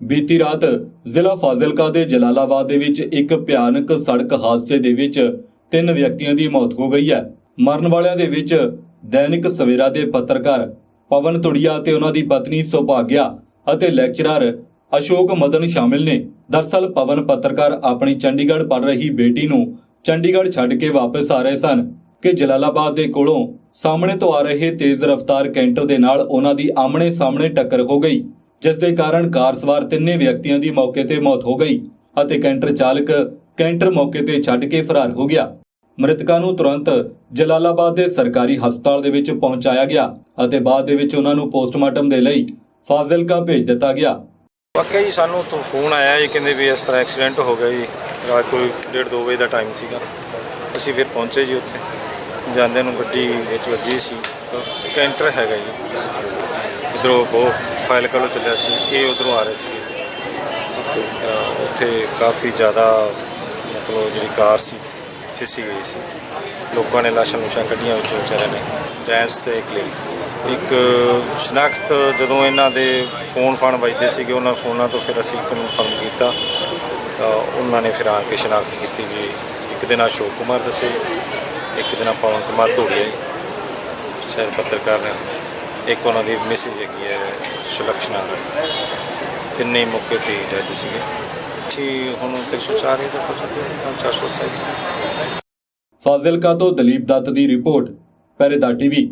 ਬੀਤੀ ਰਾਤ ਜ਼ਿਲ੍ਹਾ ਫਾਜ਼ਿਲਕਾ ਦੇ ਜਲਾਲਾਬਾਦ ਦੇ ਵਿੱਚ ਇੱਕ ਭਿਆਨਕ ਸੜਕ ਹਾਦਸੇ ਦੇ ਵਿੱਚ ਤਿੰਨ ਵਿਅਕਤੀਆਂ ਦੀ ਮੌਤ ਹੋ ਗਈ ਹੈ। ਮਰਨ ਵਾਲਿਆਂ ਦੇ ਵਿੱਚ ਦੈਨਿਕ ਸਵੇਰਾ ਦੇ ਪੱਤਰਕਾਰ ਪਵਨ ਤੁੜੀਆ ਤੇ ਉਹਨਾਂ ਦੀ ਪਤਨੀ ਸੁਭਾਗਿਆ ਅਤੇ ਲੈਕਚਰਰ ਅਸ਼ੋਕ ਮਦਨ ਸ਼ਾਮਿਲ ਨੇ। ਦਰਸਲ ਪਵਨ ਪੱਤਰਕਾਰ ਆਪਣੀ ਚੰਡੀਗੜ੍ਹ ਪੜ ਰਹੀ ਬੇਟੀ ਨੂੰ ਚੰਡੀਗੜ੍ਹ ਛੱਡ ਕੇ ਵਾਪਸ ਆ ਰਹੇ ਸਨ ਕਿ ਜਲਾਲਾਬਾਦ ਦੇ ਕੋਲੋਂ ਸਾਹਮਣੇ ਤੋਂ ਆ ਰਹੇ ਤੇਜ਼ ਰਫ਼ਤਾਰ ਕੈਂਟਰ ਦੇ ਨਾਲ ਉਹਨਾਂ ਦੀ ਆਮਣੇ ਸਾਹਮਣੇ ਟੱਕਰ ਹੋ ਗਈ। ਜਿਸ ਦੇ ਕਾਰਨ ਕਾਰ ਸਵਾਰ ਤਿੰਨੇ ਵਿਅਕਤੀਆਂ ਦੀ ਮੌਕੇ ਤੇ ਮੌਤ ਹੋ ਗਈ ਅਤੇ ਕੈਂਟਰ ਚਾਲਕ ਕੈਂਟਰ ਮੌਕੇ ਤੇ ਛੱਡ ਕੇ ਫਰਾਰ ਹੋ ਗਿਆ। ਮ੍ਰਿਤਕਾਂ ਨੂੰ ਤੁਰੰਤ ਜਲਾਲਾਬਾਦ ਦੇ ਸਰਕਾਰੀ ਹਸਪਤਾਲ ਦੇ ਵਿੱਚ ਪਹੁੰਚਾਇਆ ਗਿਆ ਅਤੇ ਬਾਅਦ ਦੇ ਵਿੱਚ ਉਹਨਾਂ ਨੂੰ ਪੋਸਟਮਾਰਟਮ ਦੇ ਲਈ ਫਾਜ਼ਿਲਕਾ ਭੇਜ ਦਿੱਤਾ ਗਿਆ। ਵਾਕਿਆ ਜੀ ਸਾਨੂੰ ਤੋਂ ਫੋਨ ਆਇਆ ਜੀ, ਕਹਿੰਦੇ ਵੀ ਇਸ ਤਰ੍ਹਾਂ ਐਕਸੀਡੈਂਟ ਹੋ ਗਿਆ ਜੀ। ਰਾਤ ਕੋਈ 1:30 ਵਜੇ ਦਾ ਟਾਈਮ ਸੀਗਾ। ਅਸੀਂ ਫਿਰ ਪਹੁੰਚੇ ਜੀ ਉੱਥੇ। ਜਾਂਦੇ ਨੂੰ ਗੱਡੀ ਵਿੱਚ ਵੱਜੀ ਸੀ। ਕੈਂਟਰ ਹੈਗਾ ਜੀ। ਇਧਰੋਂ ਉਹ ਫਾਈਲ ਕੋਲੋਂ ਚੱਲਿਆ ਸੀ ਇਹ ਉਧਰੋਂ ਆ ਰਹੇ ਸੀ। ਉੱਥੇ ਕਾਫੀ ਜ਼ਿਆਦਾ ਮਤਲਬ ਜਿਹੜੀ ਕਾਰ ਸੀ ਫਿਸੀ ਗਈ ਸੀ। ਲੋਕਾਂ ਨੇ ਲਾਸ਼ਾਂ ਲੂਸ਼ਾਂ ਕੱਢੀਆਂ ਵਿੱਚੋਂ ਵਿਚਾਰਿਆਂ ਨੇ ਜੈਂਟਸ ਤੇ ਇੱਕ ਲੇਡੀਜ਼ ਇੱਕ ਸ਼ਨਾਖਤ ਜਦੋਂ ਇਹਨਾਂ ਦੇ ਫੋਨ ਫਾਨ ਵੱਜਦੇ ਸੀਗੇ ਉਹਨਾਂ ਫੋਨਾਂ ਤੋਂ ਫਿਰ ਅਸੀਂ ਕਨਫਰਮ ਕੀਤਾ। ਤਾਂ ਉਹਨਾਂ ਨੇ ਫਿਰ ਆ ਕੇ ਸ਼ਨਾਖਤ ਕੀਤੀ ਵੀ ਇੱਕ ਦਿਨ ਅਸ਼ੋਕ ਕੁਮਾਰ ਦੱਸੇ ਇੱਕ ਦਿਨ ਪਵਨ ਕੁਮਾਰ ਧੂੜੀਆ ਜੀ, ਸ਼ਾਇਦ ਪੱਤਰਕਾਰ ਨੇ ਇੱਕ ਉਹਨਾਂ ਦੀ ਮੈਸੇਜ ਹੈਗੀ ਹੈ ਸੁਲਕਸ਼ਨਾ ਤਿੰਨੇ ਮੌਕੇ ਤੇ ਡੈਡ ਸੀਗੇ। ਅਸੀਂ ਹੁਣ 304 ਦਾ ਕੁਝ 407 ਫਾਜ਼ਿਲਕਾ ਤੋਂ ਦਲੀਪ ਦੱਤ ਦੀ ਰਿਪੋਰਟ ਪਹਿਰੇਦਾਰ ਟੀਵੀ।